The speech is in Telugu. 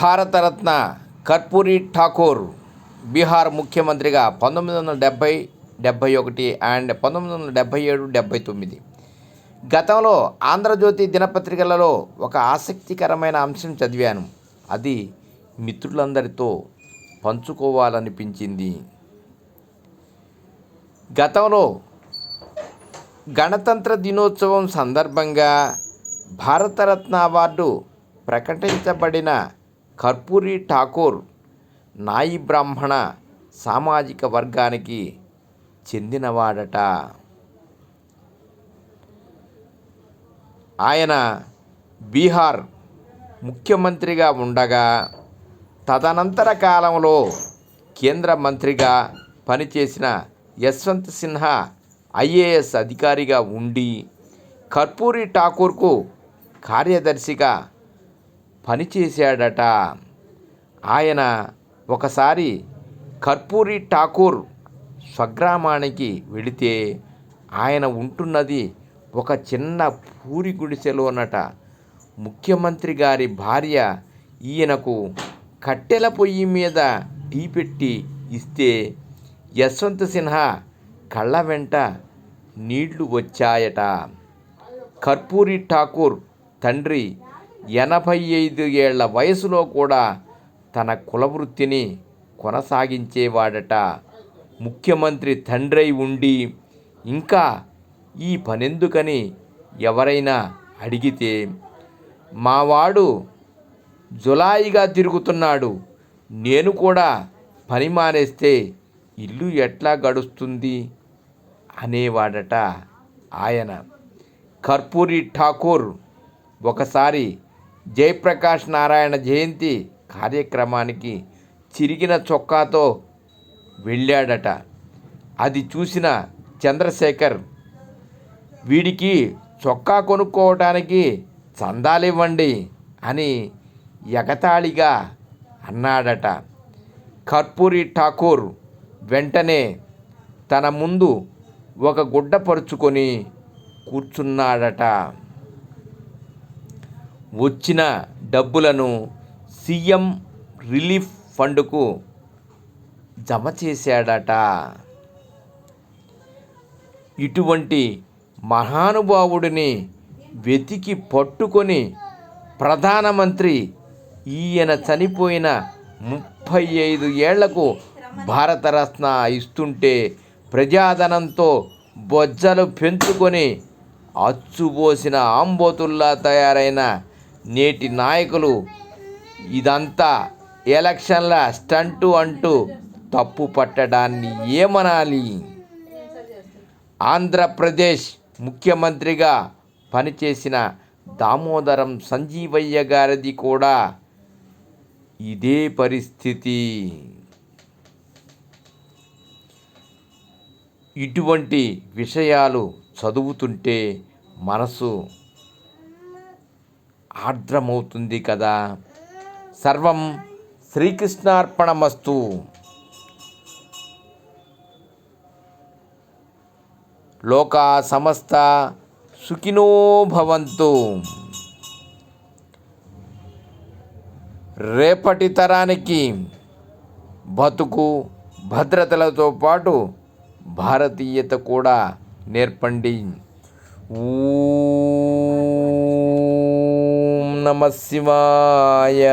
భారతరత్న కర్పూరి ఠాకూర్ బీహార్ ముఖ్యమంత్రిగా పంతొమ్మిది వందల డెబ్భై డెబ్భై ఒకటి అండ్ పంతొమ్మిది వందల డెబ్భై ఏడు డెబ్భై తొమ్మిది. గతంలో ఆంధ్రజ్యోతి దినపత్రికలలో ఒక ఆసక్తికరమైన అంశం చదివాను. అది మిత్రులందరితో పంచుకోవాలనిపించింది. గతంలో గణతంత్ర దినోత్సవం సందర్భంగా భారతరత్న అవార్డు ప్రకటించబడిన కర్పూరి ఠాకూర్ నాయి బ్రాహ్మణ సామాజిక వర్గానికి చెందినవాడట. ఆయన బీహార్ ముఖ్యమంత్రిగా ఉండగా తదనంతర కాలంలో కేంద్ర మంత్రిగా పనిచేసిన యశ్వంత్ సిన్హా ఐఏఎస్ అధికారిగా ఉండి కర్పూరి ఠాకూర్కు కార్యదర్శిగా పనిచేశాడట ఆయన ఒకసారి కర్పూరి ఠాకూర్ స్వగ్రామానికి వెళితే ఆయన ఉంటున్నది ఒక చిన్న పూరి గుడిసెలోనట. ముఖ్యమంత్రి గారి భార్య ఈయనకు కట్టెల పొయ్యి మీద టీ పెట్టి ఇస్తే యశ్వంత్ సిన్హా కళ్ళ వెంట నీళ్ళు వచ్చాయట. కర్పూరి ఠాకూర్ తండ్రి ఎనభై ఐదు ఏళ్ళ వయసులో కూడా తన కులవృత్తిని కొనసాగించేవాడట. ముఖ్యమంత్రి తండ్రై ఉండి ఇంకా ఈ పనెందుకని ఎవరైనా అడిగితే మావాడు జులాయిగా తిరుగుతున్నాడు నేను కూడా పని మానేస్తే ఇల్లు ఎట్లా గడుస్తుంది? అనేవాడట ఆయన. కర్పూరి ఠాకూర్ ఒకసారి జయప్రకాష్ నారాయణ జయంతి కార్యక్రమానికి చిరిగిన చొక్కాతో వెళ్ళాడట. అది చూసిన చంద్రశేఖర్ వీడికి చొక్కా కొనుక్కోవటానికి చందాలివ్వండి అని ఎగతాళిగా అన్నాడట. కర్పూరి ఠాకూర్ వెంటనే తన ముందు ఒక గుడ్డ పరుచుకొని కూర్చున్నాడట. వచ్చిన డబ్బులను సీఎం రిలీఫ్ ఫండ్కు జమ చేశాడట. ఇటువంటి మహానుభావుడిని వెతికి పట్టుకొని ప్రధానమంత్రి ఈయన చనిపోయిన ముప్పై ఐదు ఏళ్ళకు భారతరత్న ఇస్తుంటే ప్రజాధనంతో బొజ్జలు పెంచుకొని అచ్చుపోసిన ఆంబోతుల్లా తయారైన నేటి నాయకులు ఇదంతా ఎలక్షన్ల స్టంటు అంటూ తప్పు పట్టడాన్ని ఏమనాలి? ఆంధ్రప్రదేశ్ ముఖ్యమంత్రిగా పనిచేసిన దామోదరం సంజీవయ్య గారిది కూడా ఇదే పరిస్థితి. ఇటువంటి విషయాలు చదువుతుంటే మనసు ఆర్ద్రమవుతుంది కదా. సర్వం శ్రీకృష్ణార్పణమస్తు. లోకా సమస్త సుఖినో భవంతు. రేపటి తరానికి బతుకు భద్రతలతో పాటు భారతీయత కూడా నేర్పండి. ఊ నమ శివాయ.